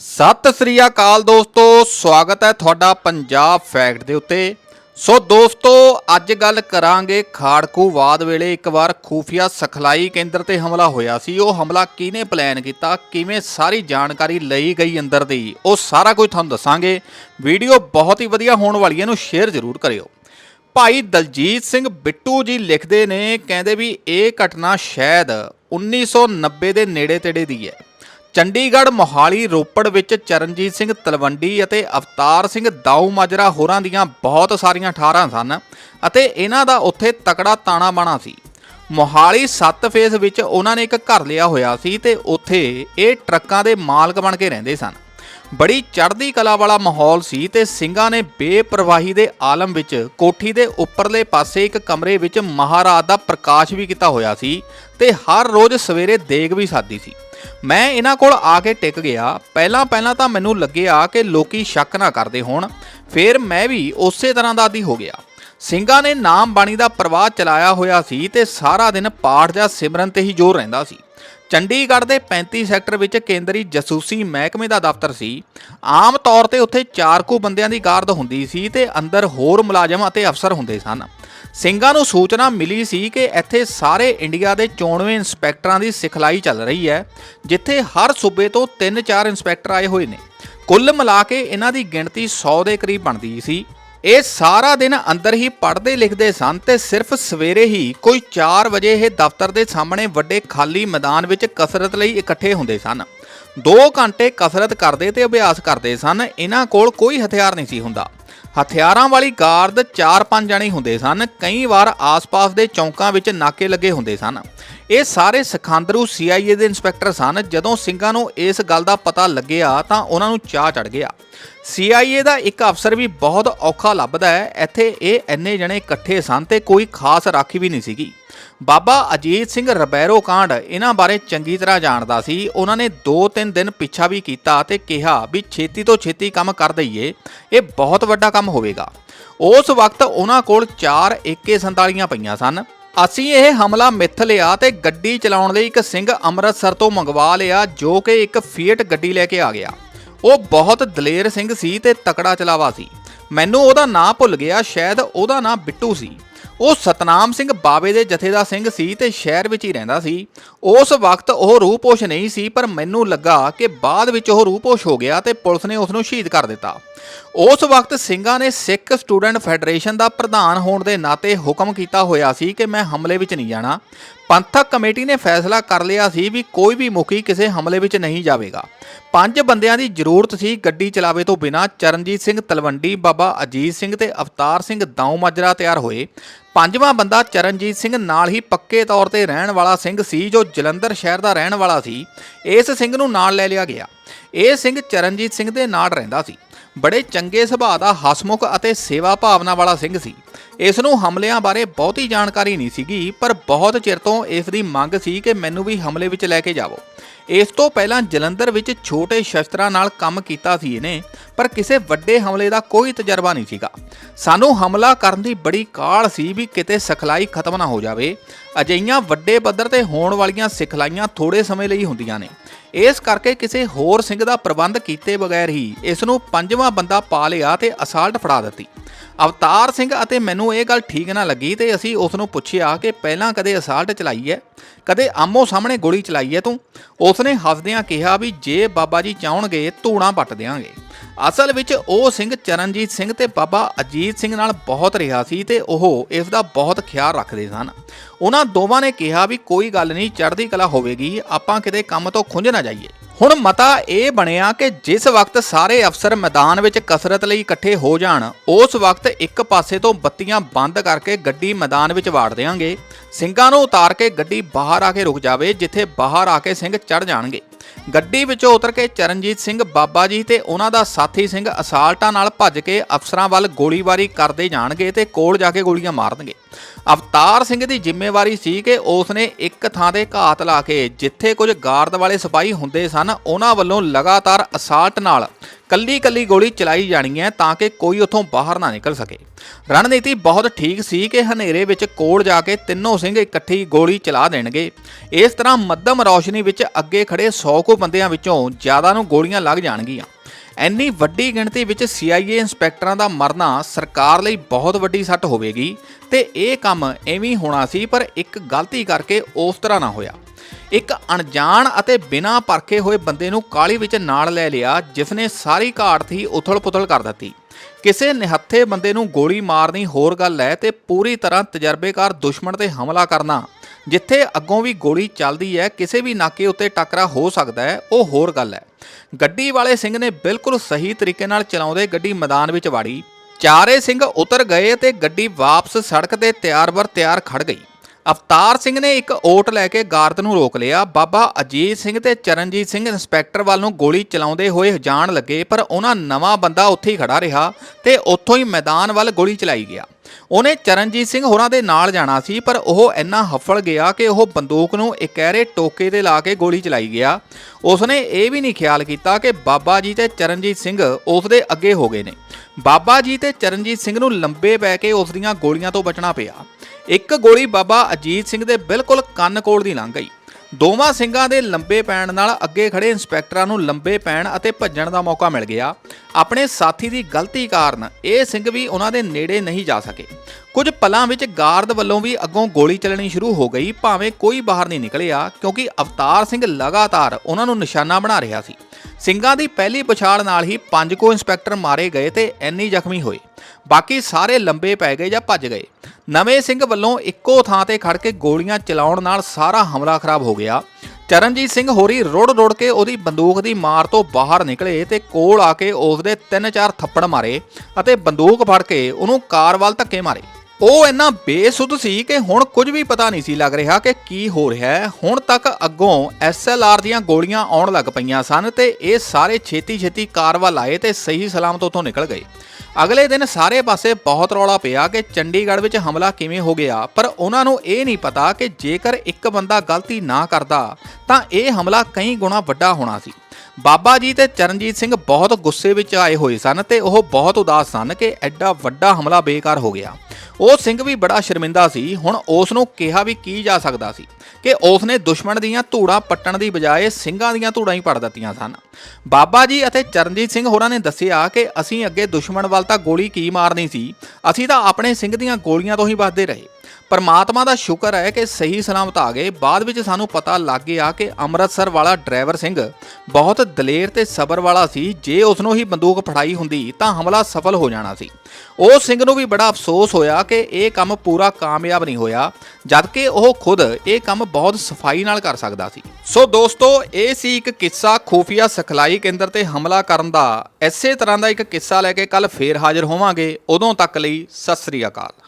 ਸਤਿ ਸ੍ਰੀ ਅਕਾਲ ਦੋਸਤੋ, ਸਵਾਗਤ ਹੈ ਤੁਹਾਡਾ ਪੰਜਾਬ ਫੈਕਟ ਦੇ ਉੱਤੇ। ਸੋ ਦੋਸਤੋ, ਅੱਜ ਗੱਲ ਕਰਾਂਗੇ ਖਾੜਕੂਵਾਦ ਵੇਲੇ ਇੱਕ ਵਾਰ ਖੂਫੀਆ ਸਖਲਾਈ ਕੇਂਦਰ ਤੇ ਹਮਲਾ ਹੋਇਆ ਸੀ। ਉਹ ਹਮਲਾ ਕਿਹਨੇ ਪਲਾਨ ਕੀਤਾ, ਕਿਵੇਂ ਸਾਰੀ ਜਾਣਕਾਰੀ ਲਈ ਗਈ ਅੰਦਰ ਦੀ, ਉਹ ਸਾਰਾ ਕੁਝ ਤੁਹਾਨੂੰ ਦੱਸਾਂਗੇ। ਵੀਡੀਓ ਬਹੁਤ ਹੀ ਵਧੀਆ ਹੋਣ ਵਾਲੀ ਹੈ, ਇਹਨੂੰ ਸ਼ੇਅਰ ਜ਼ਰੂਰ ਕਰਿਓ। ਭਾਈ ਦਲਜੀਤ ਸਿੰਘ ਬਿੱਟੂ ਜੀ ਲਿਖਦੇ ਨੇ, ਕਹਿੰਦੇ ਵੀ ਇਹ ਘਟਨਾ ਸ਼ਾਇਦ 1990 ਦੇ ਨੇੜੇ ਤੇੜੇ ਦੀ ਹੈ। ਚੰਡੀਗੜ੍ਹ ਮੋਹਾਲੀ ਰੋਪੜ ਵਿੱਚ ਚਰਨਜੀਤ ਸਿੰਘ ਤਲਵੰਡੀ ਅਤੇ ਅਵਤਾਰ ਸਿੰਘ ਦਾਊ ਮਾਜਰਾ ਹੋਰਾਂ ਦੀਆਂ ਬਹੁਤ ਸਾਰੀਆਂ ਠਾਰਾਂ ਸਨ ਅਤੇ ਇਹਨਾਂ ਦਾ ਉੱਥੇ ਤਕੜਾ ਤਾਣਾ ਬਾਣਾ ਸੀ। ਮੋਹਾਲੀ 7 ਫੇਸ ਵਿੱਚ ਉਹਨਾਂ ਨੇ ਇੱਕ ਘਰ ਲਿਆ ਹੋਇਆ ਸੀ ਤੇ ਉੱਥੇ ਇਹ ਟਰੱਕਾਂ ਦੇ ਮਾਲਕ ਬਣ ਕੇ ਰਹਿੰਦੇ ਸਨ। ਬੜੀ ਚੜ੍ਹਦੀ ਕਲਾ ਵਾਲਾ ਮਾਹੌਲ ਸੀ ਤੇ ਸਿੰਘਾਂ ਨੇ ਬੇਪਰਵਾਹੀ ਦੇ ਆਲਮ ਵਿੱਚ ਕੋਠੀ ਦੇ ਉੱਪਰਲੇ ਪਾਸੇ ਇੱਕ ਕਮਰੇ ਵਿੱਚ ਮਹਾਰਾਜ ਦਾ ਪ੍ਰਕਾਸ਼ ਵੀ ਕੀਤਾ ਹੋਇਆ ਸੀ ਤੇ ਹਰ ਰੋਜ਼ ਸਵੇਰੇ ਦੇਗ ਵੀ ਸਾਦੀ ਸੀ। ਮੈਂ ਇਹਨਾਂ ਕੋਲ ਆ ਕੇ ਟਿਕ ਗਿਆ। ਪਹਿਲਾਂ ਪਹਿਲਾਂ ਤਾਂ ਮੈਨੂੰ ਲੱਗਿਆ ਕਿ ਲੋਕੀ ਸ਼ੱਕ ਨਾ ਕਰਦੇ ਹੋਣ। ਫਿਰ ਮੈਂ ਵੀ ਉਸੇ ਤਰ੍ਹਾਂ ਦਾ ਆਦੀ ਹੋ ਗਿਆ। ਸਿੰਘਾਂ ਨੇ ਨਾਮ ਬਾਣੀ ਦਾ ਪ੍ਰਵਾਹ ਚਲਾਇਆ ਹੋਇਆ ਸੀ ਤੇ ਸਾਰਾ ਦਿਨ ਪਾਠ ਜਾਂ ਸਿਮਰਨ ਤੇ ਹੀ ਜ਼ੋਰ ਰਹਿੰਦਾ ਸੀ। ਚੰਡੀਗੜ੍ਹ ਦੇ 35 ਸੈਕਟਰ ਵਿੱਚ ਕੇਂਦਰੀ ਜਸੂਸੀ ਮਹਿਕਮੇ ਦਾ ਦਫ਼ਤਰ ਸੀ। ਆਮ ਤੌਰ ਤੇ ਉੱਥੇ ਚਾਰ ਕੁ ਬੰਦਿਆਂ ਦੀ ਗਾਰਦ ਹੁੰਦੀ ਸੀ ਤੇ ਅੰਦਰ ਹੋਰ ਮੁਲਾਜ਼ਮ ਅਤੇ ਅਫਸਰ ਹੁੰਦੇ ਸਨ। ਸਿੰਘਾਂ ਨੂੰ ਸੂਚਨਾ ਮਿਲੀ ਸੀ ਕਿ ਇੱਥੇ ਸਾਰੇ ਇੰਡੀਆ ਦੇ ਚੋਣਵੇਂ ਇੰਸਪੈਕਟਰਾਂ ਦੀ ਸਿਖਲਾਈ ਚੱਲ ਰਹੀ ਹੈ, ਜਿੱਥੇ ਹਰ ਸੂਬੇ ਤੋਂ 3-4 ਇੰਸਪੈਕਟਰ ਆਏ ਹੋਏ ਨੇ। ਕੁੱਲ ਮਿਲਾ ਕੇ ਇਹਨਾਂ ਦੀ ਗਿਣਤੀ 100 ਦੇ ਕਰੀਬ ਬਣਦੀ ਸੀ। ਇਹ ਸਾਰਾ ਦਿਨ ਅੰਦਰ ਹੀ ਪੜ੍ਹਦੇ ਲਿਖਦੇ ਸਨ ਤੇ ਸਿਰਫ ਸਵੇਰੇ ਹੀ ਕੋਈ 4 ਵਜੇ ਇਹ ਦਫ਼ਤਰ ਦੇ ਸਾਹਮਣੇ ਵੱਡੇ ਖਾਲੀ ਮੈਦਾਨ ਵਿੱਚ ਕਸਰਤ ਲਈ ਇਕੱਠੇ ਹੁੰਦੇ ਸਨ। 2 ਘੰਟੇ ਕਸਰਤ ਕਰਦੇ ਤੇ ਅਭਿਆਸ ਕਰਦੇ ਸਨ। ਇਹਨਾਂ ਕੋਲ ਕੋਈ ਹਥਿਆਰ ਨਹੀਂ ਸੀ ਹੁੰਦਾ। ਹਥਿਆਰਾਂ ਵਾਲੀ ਗਾਰਦ 4-5 ਜਣੇ ਹੁੰਦੇ ਸਨ। ਕਈ ਵਾਰ ਆਸ-ਪਾਸ ਦੇ ਚੌਂਕਾਂ ਵਿੱਚ ਨਾਕੇ ਲੱਗੇ ਹੁੰਦੇ ਸਨ। ਇਹ ਸਾਰੇ ਸਖਾਂਦਰੂ CIA ਦੇ ਇੰਸਪੈਕਟਰ ਸਨ। ਜਦੋਂ ਸਿੰਘਾਂ ਨੂੰ ਇਸ ਗੱਲ ਦਾ ਪਤਾ ਲੱਗਿਆ ਤਾਂ ਉਹਨਾਂ ਨੂੰ ਚਾਹ ਚੜ ਗਿਆ। CIA ਦਾ ਇੱਕ ਅਫਸਰ ਵੀ ਬਹੁਤ ਔਖਾ ਲੱਭਦਾ ਹੈ। ਇੱਥੇ ਇਹ ਇੰਨੇ ਜਣੇ ਇਕੱਠੇ ਸਨ ਤੇ ਕੋਈ ਖਾਸ ਰਾਖੀ ਵੀ ਨਹੀਂ ਸੀਗੀ। ਬਾਬਾ ਅਜੀਤ ਸਿੰਘ ਰਬੈਰੋ ਕਾਂਡ ਇਹਨਾਂ ਬਾਰੇ ਚੰਗੀ ਤਰ੍ਹਾਂ ਜਾਣਦਾ ਸੀ। ਉਹਨਾਂ ਨੇ 2-3 ਦਿਨ ਪਿੱਛਾ ਵੀ ਕੀਤਾ ਤੇ ਕਿਹਾ ਵੀ ਛੇਤੀ ਤੋਂ ਛੇਤੀ ਕੰਮ ਕਰ ਦਈਏ, ਇਹ ਬਹੁਤ ਵੱਡਾ ਕੰਮ ਹੋਵੇਗਾ। ਉਸ ਵਕਤ ਉਹਨਾਂ ਕੋਲ 4 AK47 ਪਈਆਂ ਸਨ। ਅਸੀਂ ਇਹ ਹਮਲਾ ਮਿੱਥ ਲਿਆ ਤੇ ਗੱਡੀ ਚਲਾਉਣ ਲਈ ਇੱਕ ਸਿੰਘ ਅੰਮ੍ਰਿਤਸਰ ਤੋਂ ਮੰਗਵਾ ਲਿਆ, ਜੋ ਕਿ ਇੱਕ ਫੀਟ ਗੱਡੀ ਲੈ ਕੇ ਆ ਗਿਆ। ਉਹ ਬਹੁਤ ਦਲੇਰ ਸਿੰਘ ਸੀ ਤੇ ਤਕੜਾ ਚਲਾਵਾ ਸੀ। ਮੈਨੂੰ ਉਹਦਾ ਨਾਂ ਭੁੱਲ ਗਿਆ, ਸ਼ਾਇਦ ਉਹਦਾ ਨਾਂ ਬਿੱਟੂ ਸੀ। ਉਹ ਸਤਨਾਮ ਸਿੰਘ ਬਾਵੇ ਦੇ ਜਥੇ ਦਾ ਸਿੰਘ ਸੀ ਤੇ ਸ਼ਹਿਰ ਵਿੱਚ ਹੀ ਰਹਿੰਦਾ ਸੀ। ਉਸ ਵਕਤ ਉਹ ਰੂਪੋਸ਼ ਨਹੀਂ ਸੀ, ਪਰ ਮੈਨੂੰ ਲੱਗਾ ਕਿ ਬਾਅਦ ਵਿੱਚ ਉਹ ਰੂਪੋਸ਼ ਹੋ ਗਿਆ ਤੇ ਪੁਲਿਸ ਨੇ ਉਸ ਨੂੰ ਸ਼ਹੀਦ ਕਰ ਦਿੱਤਾ। ਉਸ ਵਕਤ ਸਿੰਘਾਂ ਨੇ ਸਿੱਖ ਸਟੂਡੈਂਟ ਫੈਡਰੇਸ਼ਨ ਦਾ ਪ੍ਰਧਾਨ ਹੋਣ ਦੇ ਨਾਤੇ ਹੁਕਮ ਕੀਤਾ ਹੋਇਆ ਸੀ ਕਿ ਮੈਂ ਹਮਲੇ ਵਿੱਚ ਨਹੀਂ ਜਾਣਾ। ਪੰਥਕ ਕਮੇਟੀ ਨੇ ਫੈਸਲਾ ਕਰ ਲਿਆ ਸੀ ਵੀ ਕੋਈ ਵੀ ਮੁਖੀ ਕਿਸੇ ਹਮਲੇ ਵਿੱਚ ਨਹੀਂ ਜਾਵੇਗਾ। ਪੰਜ ਬੰਦਿਆਂ ਦੀ ਜ਼ਰੂਰਤ ਸੀ ਗੱਡੀ ਚਲਾਵੇ ਤੋਂ ਬਿਨਾ ਚਰਨਜੀਤ ਸਿੰਘ ਤਲਵੰਡੀ, ਬਾਬਾ ਅਜੀਤ ਸਿੰਘ ਤੇ ਅਵਤਾਰ ਸਿੰਘ ਦਾਊ ਮਾਜਰਾ ਤਿਆਰ ਹੋਏ। ਪੰਜਵਾਂ ਬੰਦਾ ਚਰਨਜੀਤ ਸਿੰਘ ਨਾਲ ਹੀ ਪੱਕੇ ਤੌਰ ਤੇ ਰਹਿਣ ਵਾਲਾ ਸਿੰਘ ਸੀ ਜੋ ਜਲੰਧਰ ਸ਼ਹਿਰ ਦਾ ਰਹਿਣ ਵਾਲਾ ਸੀ। ਇਸ ਸਿੰਘ ਨੂੰ ਨਾਲ ਲੈ ਲਿਆ ਗਿਆ। ਇਹ ਸਿੰਘ ਚਰਨਜੀਤ ਸਿੰਘ ਦੇ ਨਾਲ ਰਹਿੰਦਾ ਸੀ। ਬੜੇ ਚੰਗੇ ਸੁਭਾਅ ਦਾ ਹਸਮੁਖ ਅਤੇ ਸੇਵਾ ਭਾਵਨਾ ਵਾਲਾ ਸਿੰਘ ਸੀ। ਇਸ ਨੂੰ ਹਮਲਿਆਂ ਬਾਰੇ ਬਹੁਤੀ ਜਾਣਕਾਰੀ ਨਹੀਂ ਸੀਗੀ, ਪਰ ਬਹੁਤ ਚਿਰ ਤੋਂ ਇਸ ਦੀ ਮੰਗ ਸੀ ਕਿ ਮੈਨੂੰ ਵੀ ਹਮਲੇ ਵਿੱਚ ਲੈ ਕੇ ਜਾਵੋ। ਇਸ ਤੋਂ ਪਹਿਲਾਂ ਜਲੰਧਰ ਵਿੱਚ ਛੋਟੇ ਸ਼ਸਤਰਾਂ ਨਾਲ ਕੰਮ ਕੀਤਾ ਸੀ ਇਹਨੇ, ਪਰ ਕਿਸੇ ਵੱਡੇ ਹਮਲੇ ਦਾ ਕੋਈ ਤਜਰਬਾ ਨਹੀਂ ਸੀਗਾ। ਸਾਨੂੰ ਹਮਲਾ ਕਰਨ ਦੀ ਬੜੀ ਕਾਹਲ ਸੀ ਵੀ ਕਿਤੇ ਸਿਖਲਾਈ ਖਤਮ ਨਾ ਹੋ ਜਾਵੇ। ਅਜਿਹੀਆਂ ਵੱਡੇ ਪੱਧਰ ਤੇ ਹੋਣ ਵਾਲੀਆਂ ਸਿਖਲਾਈਆਂ ਥੋੜੇ ਸਮੇਂ ਲਈ ਹੁੰਦੀਆਂ ਨੇ। ਇਸ ਕਰਕੇ ਕਿਸੇ ਹੋਰ ਸਿੰਘ ਦਾ ਪ੍ਰਬੰਧ ਕੀਤੇ ਬਗੈਰ ਹੀ ਇਸ ਨੂੰ ਪੰਜਵਾਂ ਬੰਦਾ ਪਾ ਲਿਆ ਤੇ ਅਸਾਲਟ ਫੜਾ ਦਿੱਤੀ। ਅਵਤਾਰ ਸਿੰਘ ਅਤੇ ਮੈਨੂੰ ਇਹ ਗੱਲ ਠੀਕ ਨਾ ਲੱਗੀ ਤੇ ਅਸੀਂ ਉਸ ਨੂੰ ਪੁੱਛਿਆ ਕਿ ਪਹਿਲਾਂ ਕਦੇ ਅਸਾਲਟ ਚਲਾਈ ਹੈ ਕਦੇ ਆਮੋ ਸਾਹਮਣੇ ਗੋਲੀ ਚਲਾਈ ਹੈ ਤੂੰ? ਉਸ ਨੇ ਹੱਸਦਿਆਂ ਕਿਹਾ ਵੀ ਜੇ ਬਾਬਾ ਜੀ ਚਾਹਣਗੇ, ਧੂਣਾ ਪੱਟ ਦੇਾਂਗੇ ਅਸਲ ਵਿੱਚ ਉਹ ਸਿੰਘ ਚਰਨਜੀਤ ਸਿੰਘ ਤੇ ਬਾਬਾ ਅਜੀਤ ਸਿੰਘ ਨਾਲ ਬਹੁਤ ਰਿਹਾ ਸੀ ਤੇ ਉਹ ਇਸ ਦਾ ਬਹੁਤ ਖਿਆਲ ਰੱਖਦੇ ਸਨ। ਉਹਨਾਂ ਦੋਵਾਂ ਨੇ ਕਿਹਾ ਵੀ ਕੋਈ ਗੱਲ ਨਹੀਂ, ਚੜ੍ਹਦੀ ਕਲਾ ਹੋਵੇਗੀ, ਆਪਾਂ ਕਿਤੇ ਕੰਮ ਤੋਂ ਖੁੰਝ ਨਾ ਜਾਈਏ। ਹੁਣ ਮਤਾ ਇਹ ਬਣਿਆ ਕਿ ਜਿਸ ਵਕਤ ਸਾਰੇ ਅਫਸਰ ਮੈਦਾਨ ਵਿੱਚ ਕਸਰਤ ਲਈ ਇਕੱਠੇ ਹੋ ਜਾਣ, ਉਸ ਵਕਤ ਇੱਕ ਪਾਸੇ ਤੋਂ ਬੱਤੀਆਂ ਬੰਦ ਕਰਕੇ ਗੱਡੀ ਮੈਦਾਨ ਵਿੱਚ ਵਾੜ ਦੇਵਾਂਗੇ। ਸਿੰਘਾਂ ਨੂੰ ਉਤਾਰ ਕੇ ਗੱਡੀ ਬਾਹਰ ਆ ਕੇ ਰੁਕ ਜਾਵੇ, ਜਿੱਥੇ ਬਾਹਰ ਆ ਕੇ ਸਿੰਘ ਚੜ ਜਾਣਗੇ। ਗੱਡੀ ਵਿੱਚੋਂ ਉਤਰ ਕੇ ਚਰਨਜੀਤ ਸਿੰਘ ਬਾਬਾ ਜੀ ਤੇ ਉਹਨਾਂ ਦਾ ਸਾਥੀ ਸਿੰਘ ਅਸਾਲਟਾਂ ਨਾਲ ਭੱਜ ਕੇ ਅਫਸਰਾਂ ਵੱਲ ਗੋਲੀਬਾਰੀ ਕਰਦੇ ਜਾਣਗੇ ਤੇ ਕੋਲ ਜਾ ਕੇ ਗੋਲੀਆਂ ਮਾਰਨਗੇ। ਅਵਤਾਰ ਸਿੰਘ ਦੀ ਜ਼ਿੰਮੇਵਾਰੀ ਸੀ ਕਿ ਉਸ ਨੇ ਇੱਕ ਥਾਂ ਤੇ ਘਾਤ ਲਾ ਕੇ ਜਿੱਥੇ ਕੁਝ ਗਾਰਦ ਵਾਲੇ ਸਿਪਾਹੀ ਹੁੰਦੇ ਸਨ, ਉਹਨਾਂ ਵੱਲੋਂ ਲਗਾਤਾਰ ਅਸਾਲਟ ਨਾਲ ਕੱਲੀ ਕੱਲੀ ਗੋਲੀ ਚਲਾਈ ਜਾਣੀ ਹੈ ਤਾਂ ਕਿ ਕੋਈ ਉੱਥੋਂ ਬਾਹਰ ਨਾ ਨਿਕਲ ਸਕੇ। ਰਣਨੀਤੀ ਬਹੁਤ ਠੀਕ ਸੀ ਕਿ ਹਨੇਰੇ ਵਿੱਚ ਕੋਲ ਜਾ ਕੇ ਤਿੰਨੋਂ ਸਿੰਘ ਇਕੱਠੀ ਗੋਲੀ ਚਲਾ ਦੇਣਗੇ। ਇਸ ਤਰ੍ਹਾਂ ਮੱਧਮ ਰੌਸ਼ਨੀ ਵਿੱਚ ਅੱਗੇ ਖੜੇ 100 ਕੁ ਬੰਦਿਆਂ ਵਿੱਚੋਂ ਜ਼ਿਆਦਾ ਨੂੰ ਗੋਲੀਆਂ ਲੱਗ ਜਾਣਗੀਆਂ। ਇੰਨੀ ਵੱਡੀ ਗਿਣਤੀ ਵਿੱਚ CIA ਇੰਸਪੈਕਟਰਾਂ ਦਾ ਮਰਨਾ ਸਰਕਾਰ ਲਈ ਬਹੁਤ ਵੱਡੀ ਸੱਟ ਹੋਵੇਗੀ ਤੇ ਇਹ ਕੰਮ ਐਵੇਂ ਹੋਣਾ ਸੀ ਪਰ ਇੱਕ ਗਲਤੀ ਕਰਕੇ ਉਸ ਤਰ੍ਹਾਂ ਨਾ ਹੋਇਆ। ਇੱਕ ਅਣਜਾਣ ਅਤੇ ਬਿਨਾਂ ਪਰਖੇ ਹੋਏ ਬੰਦੇ ਨੂੰ ਕਾਲੀ ਵਿੱਚ ਨਾਲ ਲੈ ਲਿਆ ਜਿਸ ਨੇ ਸਾਰੀ ਘਾਟ ਹੀ ਉਥਲ-ਪੁਥਲ ਕਰ ਦਿੱਤੀ। ਕਿਸੇ ਨਿਹੱਥੇ ਬੰਦੇ ਨੂੰ ਗੋਲੀ ਮਾਰਨੀ ਹੋਰ ਗੱਲ ਹੈ ਤੇ ਪੂਰੀ ਤਰ੍ਹਾਂ ਤਜਰਬੇਕਾਰ ਦੁਸ਼ਮਣ ਤੇ ਹਮਲਾ ਕਰਨਾ। ਜਿੱਥੇ ਅੱਗੋਂ ਵੀ ਗੋਲੀ ਚੱਲਦੀ ਹੈ, ਕਿਸੇ ਵੀ ਨਾਕੇ ਉੱਤੇ ਟੱਕਰਾ ਹੋ ਸਕਦਾ ਹੈ, ਉਹ ਹੋਰ ਗੱਲ ਹੈ। ਗੱਡੀ ਵਾਲੇ ਸਿੰਘ ਨੇ ਬਿਲਕੁਲ ਸਹੀ ਤਰੀਕੇ ਨਾਲ ਚਲਾਉਂਦੇ ਗੱਡੀ ਮੈਦਾਨ ਵਿੱਚ ਵਾੜੀ। ਚਾਰੇ ਸਿੰਘ ਉਤਰ ਗਏ ਤੇ ਗੱਡੀ ਵਾਪਸ ਸੜਕ ਤੇ ਤਿਆਰ ਬਰ ਤਿਆਰ ਖੜ ਗਈ। ਅਵਤਾਰ ਸਿੰਘ ਨੇ ਇੱਕ ਓਟ ਲੈ ਕੇ ਗਾਰਦ ਨੂੰ ਰੋਕ ਲਿਆ। ਬਾਬਾ ਅਜੀਤ ਸਿੰਘ ਤੇ ਚਰਨਜੀਤ ਸਿੰਘ ਇੰਸਪੈਕਟਰ ਵੱਲ ਨੂੰ ਗੋਲੀ ਚਲਾਉਂਦੇ ਹੋਏ ਜਾਣ ਲੱਗੇ, ਪਰ ਉਹਨਾਂ ਨਵਾਂ ਬੰਦਾ ਉੱਥੇ ਹੀ ਖੜਾ ਰਿਹਾ ਤੇ ਉੱਥੋਂ ਹੀ ਮੈਦਾਨ ਵੱਲ ਗੋਲੀ ਚਲਾਈ ਗਿਆ। ਉਹਨੇ ਚਰਨਜੀਤ ਸਿੰਘ ਹੋਰਾਂ ਦੇ ਨਾਲ ਜਾਣਾ ਸੀ, ਪਰ ਉਹ ਇੰਨਾ ਹਫਲ ਗਿਆ ਕਿ ਉਹ ਬੰਦੂਕ ਨੂੰ ਇਕਹਿਰੇ ਟੋਕੇ ਤੇ ਲਾ ਕੇ ਗੋਲੀ ਚਲਾਈ ਗਿਆ। ਉਸਨੇ ਇਹ ਵੀ ਨਹੀਂ ਖਿਆਲ ਕੀਤਾ ਕਿ ਬਾਬਾ ਜੀ ਤੇ ਚਰਨਜੀਤ ਸਿੰਘ ਉਸ ਦੇ ਅੱਗੇ ਹੋ ਗਏ ਨੇ। ਬਾਬਾ ਜੀ ਤੇ ਚਰਨਜੀਤ ਸਿੰਘ ਨੂੰ ਲੰਬੇ ਪੈ ਕੇ ਉਸ ਦੀਆਂ ਗੋਲੀਆਂ ਤੋਂ ਬਚਣਾ ਪਿਆ। ਇੱਕ ਗੋਲੀ ਬਾਬਾ ਅਜੀਤ ਸਿੰਘ ਦੇ ਬਿਲਕੁਲ ਕੰਨ ਕੋਲ ਦੀ ਲੰਘ ਗਈ। ਦੋਵਾਂ ਸਿੰਘਾਂ ਦੇ ਲੰਬੇ ਪੈਣ ਨਾਲ ਅੱਗੇ ਖੜੇ ਇੰਸਪੈਕਟਰਾਂ ਨੂੰ ਲੰਬੇ ਪੈਣ ਅਤੇ ਭੱਜਣ ਦਾ ਮੌਕਾ ਮਿਲ ਗਿਆ। ਆਪਣੇ ਸਾਥੀ ਦੀ ਗਲਤੀ ਕਾਰਨ ਇਹ ਸਿੰਘ ਵੀ ਉਹਨਾਂ ਦੇ ਨੇੜੇ ਨਹੀਂ ਜਾ ਸਕੇ। ਕੁਝ ਪਲਾਂ ਵਿੱਚ ਗਾਰਦ ਵੱਲੋਂ ਵੀ ਅੱਗੋਂ ਗੋਲੀ ਚੱਲਣੀ ਸ਼ੁਰੂ ਹੋ ਗਈ, ਭਾਵੇਂ ਕੋਈ ਬਾਹਰ ਨਹੀਂ ਨਿਕਲਿਆ, ਕਿਉਂਕਿ ਅਵਤਾਰ ਸਿੰਘ ਲਗਾਤਾਰ ਉਹਨਾਂ ਨੂੰ ਨਿਸ਼ਾਨਾ ਬਣਾ ਰਿਹਾ ਸੀ। ਸਿੰਘਾਂ ਦੀ ਪਹਿਲੀ ਪਛਾੜ ਨਾਲ ਹੀ ਪੰਜ ਕੋ ਇੰਸਪੈਕਟਰ ਮਾਰੇ ਗਏ ਤੇ ਇੰਨੀ ਜ਼ਖਮੀ ਹੋਏ। ਬਾਕੀ ਸਾਰੇ ਲੰਬੇ ਪੈ ਗਏ ਜਾਂ ਭੱਜ ਗਏ। ਨਵੇਂ ਸਿੰਘ ਵੱਲੋਂ ਇੱਕੋ ਥਾਂ ਤੇ ਖੜ ਕੇ ਗੋਲੀਆਂ ਚਲਾਉਣ ਨਾਲ ਸਾਰਾ ਹਮਲਾ ਖਰਾਬ ਹੋ ਗਿਆ। ਚਰਨਜੀਤ ਸਿੰਘ ਹੋਰੀ ਰੋੜ ਰੋੜ ਕੇ ਉਹਦੀ ਬੰਦੂਕ ਦੀ ਮਾਰ ਤੋਂ ਬਾਹਰ ਨਿਕਲੇ ਤੇ ਕੋਲ ਆ ਕੇ ਉਸ ਦੇ ਤਿੰਨ ਚਾਰ ਥੱਪੜ ਮਾਰੇ ਅਤੇ ਬੰਦੂਕ ਫੜ ਕੇ ਉਹਨੂੰ ਕਾਰ ਵੱਲ ਧੱਕੇ ਮਾਰੇ। ਉਹ ਇੰਨਾ ਬੇਸੁੱਧ ਸੀ ਕਿ ਹੁਣ ਕੁਝ ਵੀ ਪਤਾ ਨਹੀਂ ਸੀ ਲੱਗ ਰਿਹਾ ਕਿ ਕੀ ਹੋ ਰਿਹਾ ਹੈ। ਹੁਣ ਤੱਕ ਅੱਗੋਂ SLR ਦੀਆਂ ਗੋਲੀਆਂ ਆਉਣ ਲੱਗ ਪਈਆਂ ਸਨ ਤੇ ਇਹ ਸਾਰੇ ਛੇਤੀ-ਛੇਤੀ ਕਾਰ ਵੱਲ ਆਏ ਤੇ ਸਹੀ ਸਲਾਮਤ ਉੱਥੋਂ ਨਿਕਲ ਗਏ। ਅਗਲੇ ਦਿਨ ਸਾਰੇ ਪਾਸੇ ਬਹੁਤ ਰੌਲਾ ਪਿਆ ਕਿ ਚੰਡੀਗੜ੍ਹ ਵਿੱਚ ਹਮਲਾ ਕਿਵੇਂ ਹੋ ਗਿਆ, ਪਰ ਉਹਨਾਂ ਨੂੰ ਇਹ ਨਹੀਂ ਪਤਾ ਕਿ ਜੇਕਰ ਇੱਕ ਬੰਦਾ ਗਲਤੀ ਨਾ ਕਰਦਾ, ਤਾਂ ਇਹ ਹਮਲਾ ਕਈ ਗੁਣਾ ਵੱਡਾ ਹੋਣਾ ਸੀ। ਬਾਬਾ ਜੀ ਤੇ ਚਰਨਜੀਤ ਸਿੰਘ ਬਹੁਤ ਗੁੱਸੇ ਵਿੱਚ ਆਏ ਹੋਏ ਸਨ ਤੇ ਉਹ ਬਹੁਤ ਉਦਾਸ ਸਨ ਕਿ ਐਡਾ ਵੱਡਾ ਹਮਲਾ ਬੇਕਾਰ ਹੋ ਗਿਆ। ਉਹ ਸਿੰਘ ਵੀ ਬੜਾ ਸ਼ਰਮਿੰਦਾ ਸੀ। ਹੁਣ ਉਸ ਨੂੰ ਕਿਹਾ ਵੀ ਕੀ ਜਾ ਸਕਦਾ ਸੀ ਕਿ ਉਸ ਨੇ ਦੁਸ਼ਮਣ ਦੀਆਂ ਧੂੜਾਂ ਪੱਟਣ ਦੀ ਬਜਾਏ ਸਿੰਘਾਂ ਦੀਆਂ ਧੂੜਾਂ ਹੀ ਪੜ ਦਿੱਤੀਆਂ ਸਨ। ਬਾਬਾ ਜੀ ਅਤੇ ਚਰਨਜੀਤ ਸਿੰਘ ਹੋਰਾਂ ਨੇ ਦੱਸਿਆ ਕਿ ਅਸੀਂ ਅੱਗੇ ਦੁਸ਼ਮਣ ਵੱਲ ਤਾਂ ਗੋਲੀ ਕੀ ਮਾਰਨੀ ਸੀ। ਅਸੀਂ ਤਾਂ ਆਪਣੇ ਸਿੰਘ ਦੀਆਂ ਗੋਲੀਆਂ ਤੋਂ ਹੀ ਬਚਦੇ ਰਹੇ। ਪਰਮਾਤਮਾ ਦਾ ਸ਼ੁਕਰ ਹੈ ਕਿ ਸਹੀ ਸਲਾਮਤ ਆ ਗਏ। ਬਾਅਦ ਵਿੱਚ ਸਾਨੂੰ ਪਤਾ ਲੱਗ ਗਿਆ ਕਿ ਅੰਮ੍ਰਿਤਸਰ ਵਾਲਾ ਡਰਾਈਵਰ ਸਿੰਘ ਬਹੁਤ ਦਲੇਰ ਤੇ ਸਬਰ ਵਾਲਾ ਸੀ। ਜੇ ਉਸ ਨੂੰ ਹੀ ਬੰਦੂਕ ਫੜਾਈ ਹੁੰਦੀ ਤਾਂ ਹਮਲਾ ਸਫਲ ਹੋ ਜਾਣਾ ਸੀ। ਉਹ ਸਿੰਘ ਨੂੰ ਵੀ ਬੜਾ ਅਫਸੋਸ ਹੋਇਆ ਕਿ ਇਹ ਕੰਮ ਪੂਰਾ ਕਾਮਯਾਬ ਨਹੀਂ ਹੋਇਆ, ਜਦਕਿ ਉਹ ਖੁਦ ਇਹ ਕੰਮ ਬਹੁਤ ਸਫ਼ਾਈ ਨਾਲ ਕਰ ਸਕਦਾ ਸੀ। ਸੋ ਦੋਸਤੋ, ਇਹ ਸੀ ਇੱਕ ਕਿੱਸਾ ਖੂਫੀਆ ਸਿਖਲਾਈ ਕੇਂਦਰ ਤੇ ਹਮਲਾ ਕਰਨ ਦਾ। ਇਸੇ ਤਰ੍ਹਾਂ ਦਾ ਇੱਕ ਕਿੱਸਾ ਲੈ ਕੇ ਕੱਲ ਫੇਰ ਹਾਜ਼ਰ ਹੋਵਾਂਗੇ। ਉਦੋਂ ਤੱਕ ਲਈ ਸਤਿ ਸ੍ਰੀ ਅਕਾਲ।